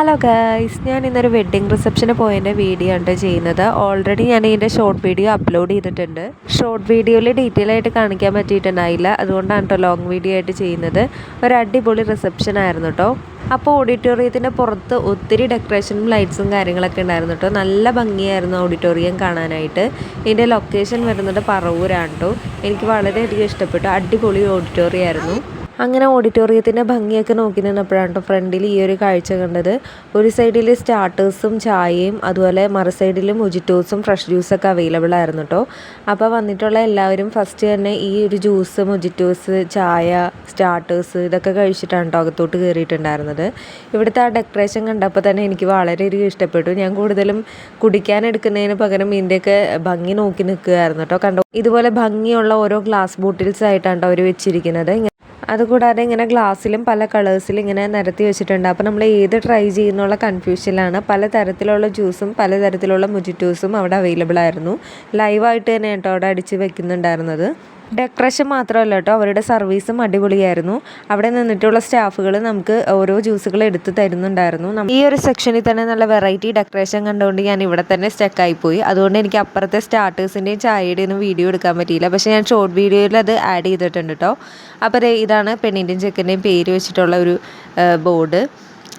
Hello guys ഞാൻ ഇന്നൊരു wedding റിസപ്ഷന് പോയതിന്റെ വീഡിയോ ആണ് ചെയ്യുന്നത്. ഓൾറെഡി ഞാൻ ഇതിന്റെ ഷോർട്ട് വീഡിയോ അപ്ലോഡ് ചെയ്തിട്ടുണ്ട്. ഷോർട്ട് വീഡിയോയിൽ ഡീറ്റെയിൽ ആയിട്ട് കാണിക്കാൻ പറ്റിയിട്ടുണ്ടായില്ല. അതുകൊണ്ടാണ് കേട്ടോ ലോങ് വീഡിയോ ആയിട്ട് ചെയ്യുന്നത്. ഒരു അടിപൊളി റിസപ്ഷൻ ആയിരുന്നു കേട്ടോ അപ്പോൾ ഓഡിറ്റോറിയത്തിന്റെ പുറത്ത് ഒത്തിരി ഡെക്കറേഷനും ലൈറ്റ്സും കാര്യങ്ങളൊക്കെ ഉണ്ടായിരുന്നു കേട്ടോ നല്ല ഭംഗിയായിരുന്നു ഓഡിറ്റോറിയം കാണാനായിട്ട്. ഇതിന്റെ ലൊക്കേഷൻ വരുന്നത് പറവൂരാണ് കേട്ടോ എനിക്ക് വളരെയധികം ഇഷ്ടപ്പെട്ടു. അടിപൊളി ഓഡിറ്റോറിയം ആയിരുന്നു. അങ്ങനെ ഓഡിറ്റോറിയത്തിന്റെ ഭംഗിയൊക്കെ നോക്കി നിന്നപ്പോഴാണ് കേട്ടോ ഫ്രണ്ടിൽ ഈ ഒരു കാഴ്ച കണ്ടത്. ഒരു സൈഡിൽ സ്റ്റാർട്ടേഴ്സും ചായയും അതുപോലെ മറു സൈഡിൽ മുജിറ്റോസും ഫ്രഷ് ജ്യൂസൊക്കെ അവൈലബിൾ ആയിരുന്നു കേട്ടോ അപ്പോൾ വന്നിട്ടുള്ള എല്ലാവരും ഫസ്റ്റ് തന്നെ ഈ ഒരു ജ്യൂസ് മുജിറ്റോസ് ചായ സ്റ്റാർട്ടേഴ്സ് ഇതൊക്കെ കഴിച്ചിട്ടാണ് കേട്ടോ അകത്തോട്ട് കയറിയിട്ടുണ്ടായിരുന്നത് ഇവിടുത്തെ ആ ഡെക്കറേഷൻ കണ്ടപ്പോൾ തന്നെ എനിക്ക് വളരെയധികം ഇഷ്ടപ്പെട്ടു. ഞാൻ കൂടുതലും കുടിക്കാൻ എടുക്കുന്നതിന് പകരം ഇതിന്റെയൊക്കെ ഭംഗി നോക്കി നിൽക്കുകയായിരുന്നു കേട്ടോ കണ്ടോ? ഇതുപോലെ ഭംഗിയുള്ള ഓരോ ഗ്ലാസ് ബോട്ടിൽസ് ആയിട്ടാണ് കേട്ടോ അവർ വെച്ചിരിക്കുന്നത്. അതുകൂടാതെ ഇങ്ങനെ ഗ്ലാസ്സിലും പല കളേഴ്സിലും ഇങ്ങനെ നിരത്തി വെച്ചിട്ടുണ്ട്. അപ്പോൾ നമ്മൾ ഏത് ട്രൈ ചെയ്യുന്നുള്ള കൺഫ്യൂഷനിലാണ് പല തരത്തിലുള്ള ജ്യൂസും പല തരത്തിലുള്ള മുജിറ്റൂസും അവിടെ അവൈലബിൾ ആയിരുന്നു. ലൈവായിട്ട് തന്നെ കേട്ടോ അവിടെ അടിച്ച് വെക്കുന്നുണ്ടായിരുന്നത്. ഡെക്കറേഷൻ മാത്രമല്ല കേട്ടോ. അവരുടെ സർവീസും അടിപൊളിയായിരുന്നു. അവിടെ നിന്നിട്ടുള്ള സ്റ്റാഫുകൾ നമുക്ക് ഓരോ ജ്യൂസുകൾ എടുത്ത് തരുന്നുണ്ടായിരുന്നു. ഈ ഒരു സെക്ഷനിൽ തന്നെ നല്ല വെറൈറ്റി ഡെക്കറേഷൻ കണ്ടുകൊണ്ട് ഞാൻ ഇവിടെ തന്നെ സ്റ്റക്കായി പോയി അതുകൊണ്ട് എനിക്ക് അപ്പുറത്തെ സ്റ്റാർട്ടേഴ്സിന്റെയും ചായയുടെയൊന്നും വീഡിയോ എടുക്കാൻ പറ്റിയില്ല. പക്ഷേ ഞാൻ ഷോർട്ട് വീഡിയോയിൽ അത് ആഡ് ചെയ്തിട്ടുണ്ട് കേട്ടോ. അപ്പോൾ ഇതാണ് പെണ്ണിന്റെയും ചെക്കന്റെയും പേര് വെച്ചിട്ടുള്ള ഒരു ബോർഡ്.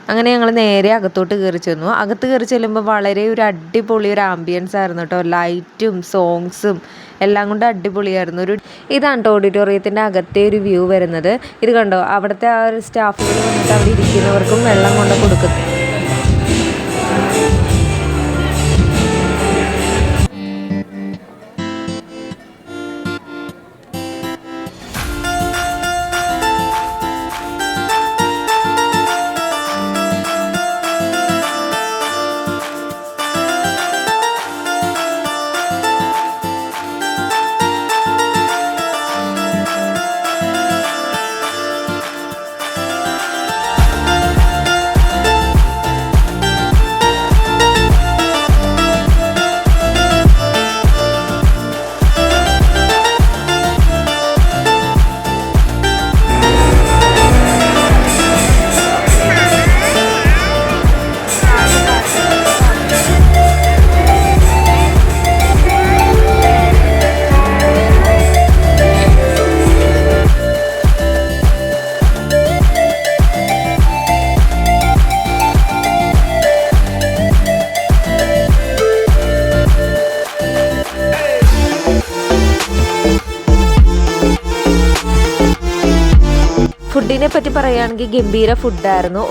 അങ്ങനെ ഞങ്ങൾ നേരെ അകത്തോട്ട് കയറി ചെന്നു. അകത്ത് കയറി ചെല്ലുമ്പോൾ വളരെ ഒരു അടിപൊളി ഒരു ആംബിയൻസ് ആയിരുന്നു കേട്ടോ ലൈറ്റും സോങ്സും എല്ലാം കൊണ്ട് അടിപൊളിയായിരുന്നു. ഒരു ഇതാണ് കേട്ടോ ഓഡിറ്റോറിയത്തിന്റെ അകത്തെ ഒരു വ്യൂ വരുന്നത്. ഇത് കണ്ടോ? അവിടുത്തെ ആ ഒരു സ്റ്റാഫുകൾ വന്നിട്ട് അവിടെ ഇരിക്കുന്നവർക്കും വെള്ളം കൊണ്ട് കൊടുക്കുന്നു. ഫുഡിനെ പറ്റി പറയുകയാണെങ്കിൽ ഗംഭീര ഫുഡായിരുന്നു.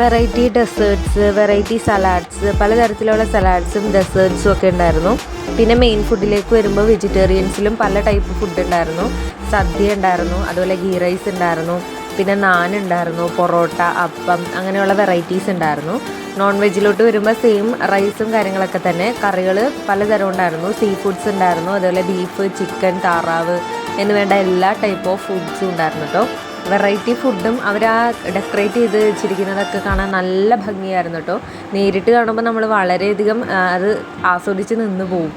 വെറൈറ്റി ഡെസേർട്സ് വെറൈറ്റി സലാഡ്സ് പലതരത്തിലുള്ള സലാഡ്സും ഡെസേർട്സും ഒക്കെ ഉണ്ടായിരുന്നു. പിന്നെ മെയിൻ ഫുഡിലേക്ക് വരുമ്പോൾ വെജിറ്റേറിയൻസിലും പല ടൈപ്പ് ഫുഡ് ഉണ്ടായിരുന്നു. സദ്യ ഉണ്ടായിരുന്നു അതുപോലെ ഗീ റൈസ് ഉണ്ടായിരുന്നു പിന്നെ നാൻ ഉണ്ടായിരുന്നു പൊറോട്ട അപ്പം അങ്ങനെയുള്ള വെറൈറ്റീസ് ഉണ്ടായിരുന്നു. നോൺ വെജിലോട്ട് വരുമ്പോൾ സെയിം റൈസും കാര്യങ്ങളൊക്കെ തന്നെ. കറികൾ പലതരം ഉണ്ടായിരുന്നു. സീ ഫുഡ്സ് ഉണ്ടായിരുന്നു അതുപോലെ ബീഫ് ചിക്കൻ താറാവ് എന്നുവേണ്ട എല്ലാ ടൈപ്പ് ഓഫ് ഫുഡ്സും ഉണ്ടായിരുന്നു കേട്ടോ വെറൈറ്റി ഫുഡും അവർ ആ ഡെക്കറേറ്റ് ചെയ്ത് വെച്ചിരിക്കുന്നതൊക്കെ കാണാൻ നല്ല ഭംഗിയായിരുന്നു കേട്ടോ. നേരിട്ട് കാണുമ്പോൾ നമ്മൾ വളരെയധികം അത് ആസ്വദിച്ച് നിന്ന് പോകും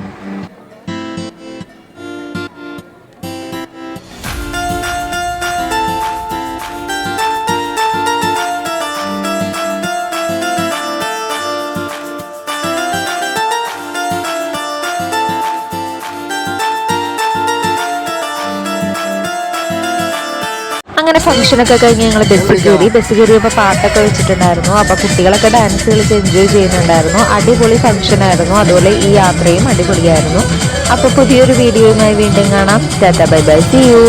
അങ്ങനെ ഫംഗ്ഷനൊക്കെ കഴിഞ്ഞ് ഞങ്ങൾ ബസ്സിൽ കയറി. ബസ് കയറിയപ്പോൾ പാട്ടൊക്കെ വെച്ചിട്ടുണ്ടായിരുന്നു. അപ്പോൾ കുട്ടികളൊക്കെ ഡാൻസ് കളിച്ച് എൻജോയ് ചെയ്യുന്നുണ്ടായിരുന്നു. അടിപൊളി ഫംഗ്ഷൻ ആയിരുന്നു. അതുപോലെ ഈ യാത്രയും അടിപൊളിയായിരുന്നു. അപ്പോൾ പുതിയൊരു വീഡിയോയുമായി വീണ്ടും കാണാം. Tata bye bye. See you